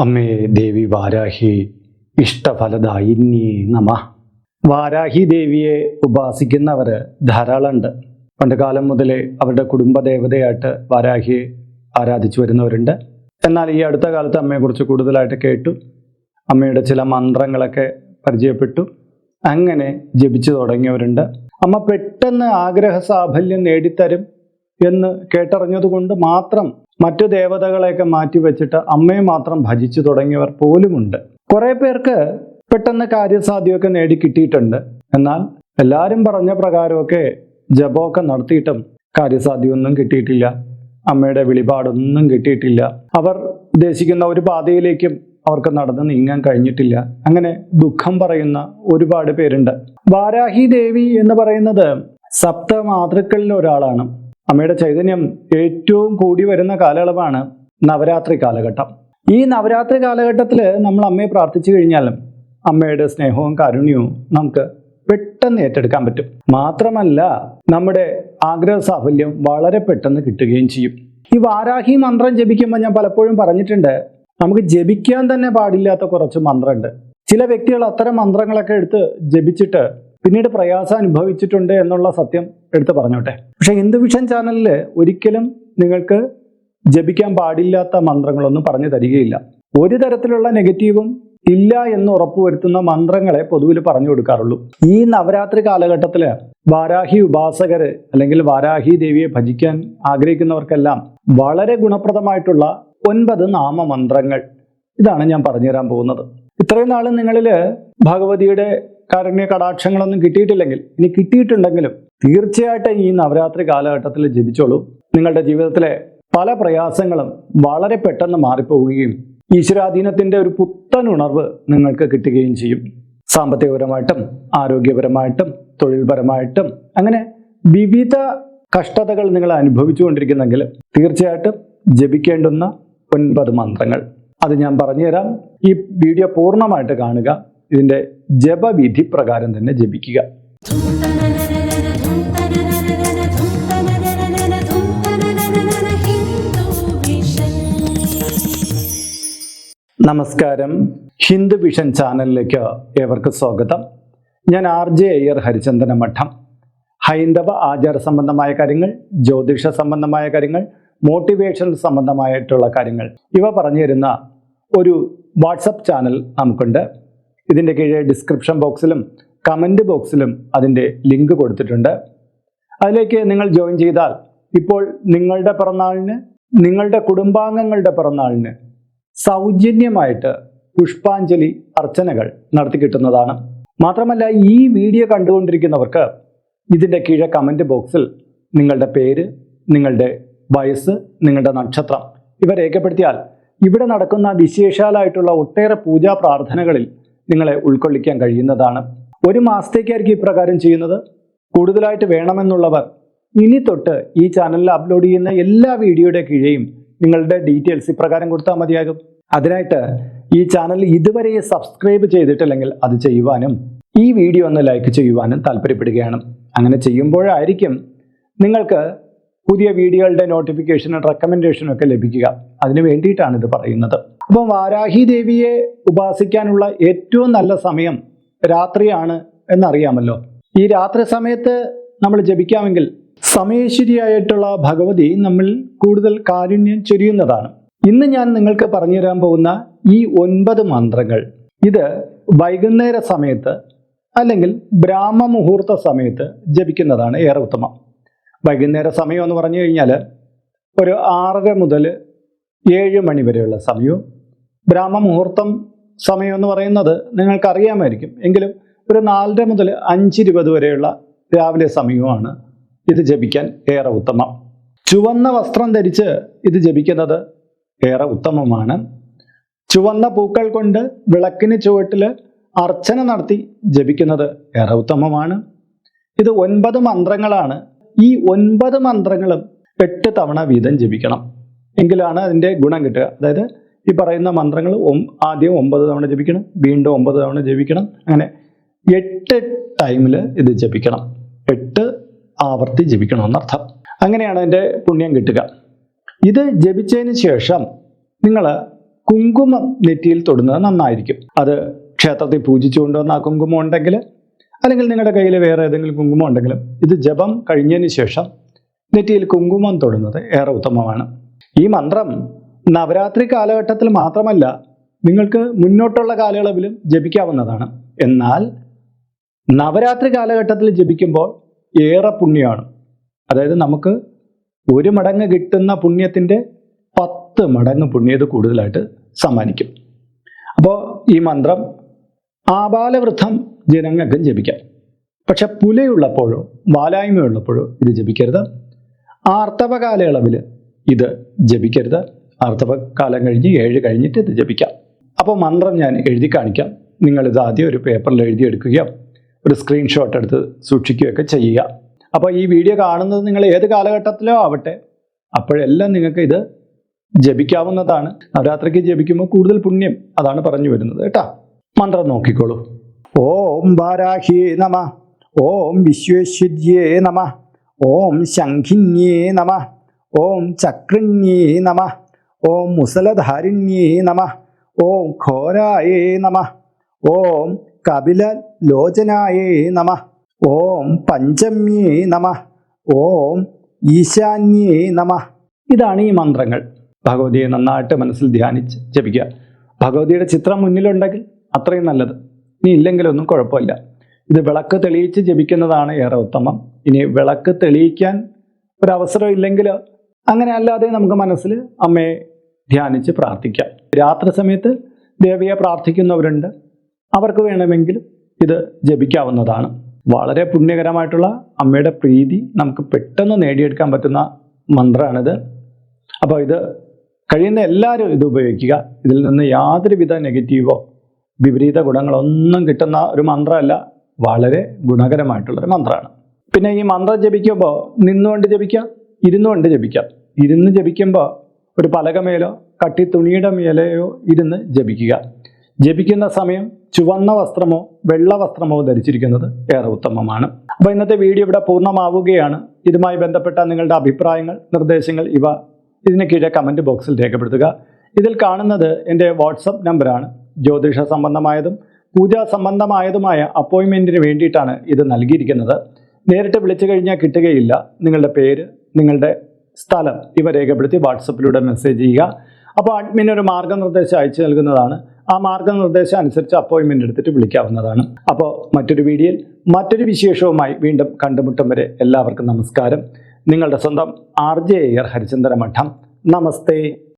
അമ്മേ ദേവി വാരാഹി ഇഷ്ടഫലദായിന്യേ നമ. വാരാഹി ദേവിയെ ഉപാസിക്കുന്നവർ ധാരാളമുണ്ട്. പണ്ട് കാലം മുതലേ അവരുടെ കുടുംബ ദേവതയായിട്ട് വാരാഹിയെ ആരാധിച്ചു വരുന്നവരുണ്ട്. എന്നാൽ ഈ അടുത്ത കാലത്ത് അമ്മയെക്കുറിച്ച് കൂടുതലായിട്ട് കേട്ടു. അമ്മയുടെ ചില മന്ത്രങ്ങളൊക്കെ പരിചയപ്പെട്ടു. അങ്ങനെ ജപിച്ചു തുടങ്ങിയവരുണ്ട്. അമ്മ പെട്ടെന്ന് ആഗ്രഹ സാഫല്യം നേടിത്തരും എന്ന് കേട്ടറിഞ്ഞതുകൊണ്ട് മാത്രം മറ്റു ദേവതകളെയൊക്കെ മാറ്റിവെച്ചിട്ട് അമ്മയെ മാത്രം ഭജിച്ചു തുടങ്ങിയവർ പോലുമുണ്ട്. കുറെ പേർക്ക് പെട്ടെന്ന് കാര്യസാധ്യമൊക്കെ നേടി കിട്ടിയിട്ടുണ്ട്. എന്നാൽ എല്ലാവരും പറഞ്ഞ പ്രകാരമൊക്കെ ജപമൊക്കെ നടത്തിയിട്ടും കാര്യസാധ്യമൊന്നും കിട്ടിയിട്ടില്ല. അമ്മയുടെ വെളിപാടൊന്നും കിട്ടിയിട്ടില്ല. അവർ ഉദ്ദേശിക്കുന്ന ഒരു പാതയിലേക്കും അവർക്ക് നടന്ന് നീങ്ങാൻ കഴിഞ്ഞിട്ടില്ല. അങ്ങനെ ദുഃഖം പറയുന്ന ഒരുപാട് പേരുണ്ട്. വാരാഹി ദേവി എന്ന് പറയുന്നത് സപ്ത മാതൃക്കളിൽ ഒരാളാണ് അമ്മയുടെ ചൈതന്യം ഏറ്റവും കൂടി വരുന്ന കാലയളവാണ് നവരാത്രി കാലഘട്ടം. ഈ നവരാത്രി കാലഘട്ടത്തിൽ നമ്മൾ അമ്മയെ പ്രാർത്ഥിച്ചു കഴിഞ്ഞാലും അമ്മയുടെ സ്നേഹവും കാരുണ്യവും നമുക്ക് പെട്ടെന്ന് ഏറ്റെടുക്കാൻ പറ്റും. മാത്രമല്ല നമ്മുടെ ആഗ്രഹ സാഫല്യം വളരെ പെട്ടെന്ന് കിട്ടുകയും ചെയ്യും. ഈ വാരാഹി മന്ത്രം ജപിക്കുമ്പോൾ ഞാൻ പലപ്പോഴും പറഞ്ഞിട്ടുണ്ട് നമുക്ക് ജപിക്കാൻ തന്നെ പാടില്ലാത്ത കുറച്ച് മന്ത്രമുണ്ട്. ചില വ്യക്തികൾ അത്തരം മന്ത്രങ്ങളൊക്കെ എടുത്ത് ജപിച്ചിട്ട് പിന്നീട് പ്രയാസം അനുഭവിച്ചിട്ടുണ്ട് എന്നുള്ള സത്യം എടുത്ത് പറഞ്ഞോട്ടെ. പക്ഷെ ഹിന്ദു വിഷൻ ചാനലിൽ ഒരിക്കലും നിങ്ങൾക്ക് ജപിക്കാൻ പാടില്ലാത്ത മന്ത്രങ്ങളൊന്നും പറഞ്ഞു തരികയില്ല. ഒരു തരത്തിലുള്ള നെഗറ്റീവും ഇല്ല എന്ന് ഉറപ്പുവരുത്തുന്ന മന്ത്രങ്ങളെ പൊതുവിൽ പറഞ്ഞു കൊടുക്കാറുള്ളൂ. ഈ നവരാത്രി കാലഘട്ടത്തിൽ വാരാഹി ഉപാസകര് അല്ലെങ്കിൽ വാരാഹി ദേവിയെ ഭജിക്കാൻ ആഗ്രഹിക്കുന്നവർക്കെല്ലാം വളരെ ഗുണപ്രദമായിട്ടുള്ള ഒൻപത് നാമമന്ത്രങ്ങൾ ഇതാണ് ഞാൻ പറഞ്ഞുതരാൻ പോകുന്നത്. ഇത്രയും നാളും നിങ്ങളിൽ ഭഗവതിയുടെ കാരുണ്യ കടാക്ഷങ്ങളൊന്നും കിട്ടിയിട്ടില്ലെങ്കിൽ ഇനി കിട്ടിയിട്ടുണ്ടെങ്കിലും തീർച്ചയായിട്ടും ഈ നവരാത്രി കാലഘട്ടത്തിൽ ജപിച്ചോളൂ. നിങ്ങളുടെ ജീവിതത്തിലെ പല പ്രയാസങ്ങളും വളരെ പെട്ടെന്ന് മാറിപ്പോവുകയും ഈശ്വരാധീനത്തിന്റെ ഒരു പുത്തൻ ഉണർവ് നിങ്ങൾക്ക് കിട്ടുകയും ചെയ്യും. സാമ്പത്തികപരമായിട്ടും ആരോഗ്യപരമായിട്ടും തൊഴിൽപരമായിട്ടും അങ്ങനെ വിവിധ കഷ്ടതകൾ നിങ്ങൾ അനുഭവിച്ചുകൊണ്ടിരിക്കുന്നെങ്കിൽ തീർച്ചയായിട്ടും ജപിക്കേണ്ടുന്ന ഒൻപത് മന്ത്രങ്ങൾ. അത് ഞാൻ പറഞ്ഞുതരാം. ഈ വീഡിയോ പൂർണമായിട്ട് കാണുക. ഇതിന്റെ ജപവിധി പ്രകാരം തന്നെ ജപിക്കുക. നമസ്കാരം. ഹിന്ദു വിഷൻ ചാനലിലേക്ക് ഏവർക്ക് സ്വാഗതം. ഞാൻ ആർ ജെ അയ്യർ ഹരിചന്ദന മഠം. ഹൈന്ദവ ആചാര സംബന്ധമായ കാര്യങ്ങൾ ജ്യോതിഷ സംബന്ധമായ കാര്യങ്ങൾ മോട്ടിവേഷൻ സംബന്ധമായിട്ടുള്ള കാര്യങ്ങൾ ഇവ പറഞ്ഞു തരുന്ന ഒരു വാട്സപ്പ് ചാനൽ നമുക്കുണ്ട്. ഇതിന്റെ കീഴെ ഡിസ്ക്രിപ്ഷൻ ബോക്സിലും കമന്റ് ബോക്സിലും അതിന്റെ ലിങ്ക് കൊടുത്തിട്ടുണ്ട്. അതിലേക്ക് നിങ്ങൾ ജോയിൻ ചെയ്താൽ ഇപ്പോൾ നിങ്ങളുടെ പിറന്നാളിന് നിങ്ങളുടെ കുടുംബാംഗങ്ങളുടെ പിറന്നാളിന് സൗജന്യമായിട്ട് പുഷ്പാഞ്ജലി അർച്ചനകൾ നടത്തി കിട്ടുന്നതാണ്. മാത്രമല്ല ഈ വീഡിയോ കണ്ടുകൊണ്ടിരിക്കുന്നവർക്ക് ഇതിന്റെ കീഴെ കമന്റ് ബോക്സിൽ നിങ്ങളുടെ പേര് നിങ്ങളുടെ വയസ്സ് നിങ്ങളുടെ നക്ഷത്രം ഇവ രേഖപ്പെടുത്തിയാൽ ഇവിടെ നടക്കുന്ന വിശേഷാലായിട്ടുള്ള ഒട്ടേറെ പൂജാ പ്രാർത്ഥനകളിൽ നിങ്ങളെ ഉൾക്കൊള്ളിക്കാൻ കഴിയുന്നതാണ്. ഒരു മാസത്തേക്കായിരിക്കും ഇപ്രകാരം ചെയ്യുന്നത്. കൂടുതലായിട്ട് വേണമെന്നുള്ളവർ ഇനി തൊട്ട് ഈ ചാനലിൽ അപ്ലോഡ് ചെയ്യുന്ന എല്ലാ വീഡിയോയുടെ കീഴെയും നിങ്ങളുടെ ഡീറ്റെയിൽസ് ഇപ്രകാരം കൊടുത്താൽ മതിയാകും. അതിനായിട്ട് ഈ ചാനൽ ഇതുവരെ സബ്സ്ക്രൈബ് ചെയ്തിട്ടില്ലെങ്കിൽ അത് ചെയ്യുവാനും ഈ വീഡിയോ ഒന്ന് ലൈക്ക് ചെയ്യുവാനും താല്പര്യപ്പെടുകയാണ്. അങ്ങനെ ചെയ്യുമ്പോഴായിരിക്കും നിങ്ങൾക്ക് പുതിയ വീഡിയോകളുടെ നോട്ടിഫിക്കേഷനും റെക്കമെൻഡേഷനും ഒക്കെ ലഭിക്കുക. അതിനു വേണ്ടിയിട്ടാണ് ഇത് പറയുന്നത്. അപ്പം വാരാഹി ദേവിയെ ഉപാസിക്കാനുള്ള ഏറ്റവും നല്ല സമയം രാത്രിയാണ് എന്നറിയാമല്ലോ. ഈ രാത്രി സമയത്ത് നമ്മൾ ജപിക്കാമെങ്കിൽ സമയശ്വരിയായിട്ടുള്ള ഭഗവതി നമ്മൾ കൂടുതൽ കാരുണ്യം ചൊരിയുന്നതാണ്. ഇന്ന് ഞാൻ നിങ്ങൾക്ക് പറഞ്ഞു തരാൻ പോകുന്ന ഈ ഒൻപത് മന്ത്രങ്ങൾ. ഇത് വൈകുന്നേര സമയത്ത് അല്ലെങ്കിൽ ബ്രാഹ്മ മുഹൂർത്ത സമയത്ത് ജപിക്കുന്നതാണ് ഏറെ ഉത്തമം. വൈകുന്നേര സമയം എന്ന് പറഞ്ഞു കഴിഞ്ഞാൽ ഒരു ആറര മുതൽ ഏഴ് മണി വരെയുള്ള സമയവും ബ്രാഹ്മ മുഹൂർത്തം സമയം എന്ന് പറയുന്നത് നിങ്ങൾക്കറിയാമായിരിക്കും. എങ്കിലും ഒരു നാലര മുതൽ അഞ്ചിരുപത് വരെയുള്ള രാവിലെ സമയവുമാണ് ഇത് ജപിക്കാൻ ഏറെ ഉത്തമം. ചുവന്ന വസ്ത്രം ധരിച്ച് ഇത് ജപിക്കുന്നത് ഏറെ ഉത്തമമാണ്. ചുവന്ന പൂക്കൾ കൊണ്ട് വിളക്കിന് ചുവട്ടിൽ അർച്ചന നടത്തി ജപിക്കുന്നത് ഏറെ ഉത്തമമാണ്. ഇത് ഒൻപത് മന്ത്രങ്ങളാണ് ഈ ഒൻപത് മന്ത്രങ്ങളും എട്ട് തവണ വീതം ജപിക്കണം. എങ്കിലാണ് അതിന്റെ ഗുണം കിട്ടുക. അതായത് ഈ പറയുന്ന മന്ത്രങ്ങൾ ആദ്യം ഒമ്പത് തവണ ജപിക്കണം വീണ്ടും ഒമ്പത് തവണ ജപിക്കണം. അങ്ങനെ എട്ട് ടൈമിൽ ഇത് ജപിക്കണം. എട്ട് ആവർത്തി ജപിക്കണം എന്നർത്ഥം. അങ്ങനെയാണ് അതിന്റെ പുണ്യം കിട്ടുക. ഇത് ജപിച്ചതിന് ശേഷം നിങ്ങൾ കുങ്കുമം നെറ്റിയിൽ തൊടുന്നത് നന്നായിരിക്കും. അത് ക്ഷേത്രത്തിൽ പൂജിച്ചുകൊണ്ടുവന്ന ആ കുങ്കുമം ഉണ്ടെങ്കിൽ അല്ലെങ്കിൽ നിങ്ങളുടെ കയ്യിൽ വേറെ ഏതെങ്കിലും കുങ്കുമം ഉണ്ടെങ്കിലും ഇത് ജപം കഴിഞ്ഞതിന് ശേഷം നെറ്റിയിൽ കുങ്കുമം തൊടുന്നത് ഏറെ ഉത്തമമാണ്. ഈ മന്ത്രം നവരാത്രി കാലഘട്ടത്തിൽ മാത്രമല്ല നിങ്ങൾക്ക് മുന്നോട്ടുള്ള കാലയളവിലും ജപിക്കാവുന്നതാണ്. എന്നാൽ നവരാത്രി കാലഘട്ടത്തിൽ ജപിക്കുമ്പോൾ ഏറെ പുണ്യമാണ്. അതായത് നമുക്ക് ഒരു മടങ്ങ് കിട്ടുന്ന പുണ്യത്തിന്റെ പത്ത് മടങ്ങ് പുണ്യത് കൂടുതലായിട്ട് സമ്മാനിക്കും. അപ്പോൾ ഈ മന്ത്രം ആബാലവൃദ്ധം ജനങ്ങൾക്കും ജപിക്കാം. പക്ഷെ പുലയുള്ളപ്പോഴോ വാലായ്മയുള്ളപ്പോഴോ ഇത് ജപിക്കരുത്. ആർത്തവ കാലയളവിൽ ഇത് ജപിക്കരുത്. ആർത്തവ കാലം കഴിഞ്ഞ് ഏഴ് കഴിഞ്ഞിട്ട് ഇത് ജപിക്കാം. അപ്പോൾ മന്ത്രം ഞാൻ എഴുതി കാണിക്കാം. നിങ്ങൾ ഇത് ആദ്യം ഒരു പേപ്പറിൽ എഴുതിയെടുക്കുകയോ ഒരു സ്ക്രീൻഷോട്ട് എടുത്ത് സൂക്ഷിക്കുകയൊക്കെ ചെയ്യുക. അപ്പോൾ ഈ വീഡിയോ കാണുന്നത് നിങ്ങൾ ഏത് കാലഘട്ടത്തിലോ ആവട്ടെ അപ്പോഴെല്ലാം നിങ്ങൾക്ക് ഇത് ജപിക്കാവുന്നതാണ്. നവരാത്രിക്ക് ജപിക്കുമ്പോൾ കൂടുതൽ പുണ്യം അതാണ് പറഞ്ഞു വരുന്നത് കേട്ടോ. മന്ത്രം നോക്കിക്കോളൂ. ഓം വാരാഹ്യേ നമ ഓം വിശ്വേശ്വര്യേ നമ ഓം ശംഖിന്യേ നമ ഓം ചക്രന്യേ നമ ഓം മുസലധാരിണ്യേ നമ ഓം ഘോരായേ നമ ഓം കപില ലോചനായേ നമ ഓം പഞ്ചമ്യേ നമ ഓം ഈശാന്യേ നമ. ഇതാണ് ഈ മന്ത്രങ്ങൾ. ഭഗവതിയെ നന്നായിട്ട് മനസ്സിൽ ധ്യാനിച്ച് ജപിക്കുക. ഭഗവതിയുടെ ചിത്രം മുന്നിലുണ്ടെങ്കിൽ അത്രയും നല്ലത്. ഇനി ഇല്ലെങ്കിലൊന്നും കുഴപ്പമില്ല. ഇത് വിളക്ക് തെളിയിച്ച് ജപിക്കുന്നതാണ് ഏറെ ഉത്തമം. ഇനി വിളക്ക് തെളിയിക്കാൻ ഒരവസരം ഇല്ലെങ്കിൽ അങ്ങനെ അല്ലാതെ നമുക്ക് മനസ്സിൽ അമ്മയെ ധ്യാനിച്ച് പ്രാർത്ഥിക്കാം. രാത്രി സമയത്ത് ദേവിയെ പ്രാർത്ഥിക്കുന്നവരുണ്ട്. അവർക്ക് വേണമെങ്കിൽ ഇത് ജപിക്കാവുന്നതാണ്. വളരെ പുണ്യകരമായിട്ടുള്ള അമ്മയുടെ പ്രീതി നമുക്ക് പെട്ടെന്ന് നേടിയെടുക്കാൻ പറ്റുന്ന മന്ത്രമാണിത് അപ്പോൾ ഇത് കഴിയുന്ന എല്ലാവരും ഇത് ഉപയോഗിക്കുക. ഇതിൽ നിന്ന് യാതൊരുവിധ നെഗറ്റീവോ വിപരീത ഗുണങ്ങളൊന്നും കിട്ടുന്ന ഒരു മന്ത്രമല്ല. വളരെ ഗുണകരമായിട്ടുള്ള ഒരു മന്ത്രമാണ്. പിന്നെ ഈ മന്ത്രം ജപിക്കുമ്പോൾ നിന്നുകൊണ്ട് ജപിക്കാം ഇരുന്നുകൊണ്ട് ജപിക്കാം. ഇരുന്ന് ജപിക്കുമ്പോൾ ഒരു പലകമേലോ കട്ടി തുണിയുടെ മേലെയോ ഇരുന്ന് ജപിക്കുക. ജപിക്കുന്ന സമയം ചുവന്ന വസ്ത്രമോ വെള്ള വസ്ത്രമോ ധരിച്ചിരിക്കുന്നത് ഏറെ ഉത്തമമാണ്. അപ്പോൾ ഇന്നത്തെ വീഡിയോ ഇവിടെ പൂർണമാവുകയാണ്. ഇതുമായി ബന്ധപ്പെട്ട നിങ്ങളുടെ അഭിപ്രായങ്ങൾ നിർദ്ദേശങ്ങൾ ഇവ ഇതിന് കീഴെ കമന്റ് ബോക്സിൽ രേഖപ്പെടുത്തുക. ഇതിൽ കാണുന്നത് എന്റെ വാട്സപ്പ് നമ്പറാണ്. ജ്യോതിഷ സംബന്ധമായതും പൂജാ സംബന്ധമായതുമായ അപ്പോയിൻമെന്റിന് വേണ്ടിയിട്ടാണ് ഇത് നൽകിയിരിക്കുന്നത്. നേരിട്ട് വിളിച്ചു കഴിഞ്ഞാൽ കിട്ടുകയില്ല. നിങ്ങളുടെ പേര് നിങ്ങളുടെ സ്ഥലം ഇവ രേഖപ്പെടുത്തി വാട്സപ്പിലൂടെ മെസ്സേജ് ചെയ്യുക. അപ്പോൾ അഡ്മിൻ ഒരു മാർഗനിർദ്ദേശം അയച്ചു നൽകുന്നതാണ്. ആ മാർഗനിർദ്ദേശം അനുസരിച്ച് അപ്പോയിൻമെന്റ് എടുത്തിട്ട് വിളിക്കാവുന്നതാണ്. അപ്പോൾ മറ്റൊരു വീഡിയോയിൽ മറ്റൊരു വിശേഷവുമായി വീണ്ടും കണ്ടുമുട്ടും വരെ എല്ലാവർക്കും നമസ്കാരം. നിങ്ങളുടെ സ്വന്തം ആർ ജെ എയർ ഹരിചന്ദ്ര മഠം നമസ്തേ.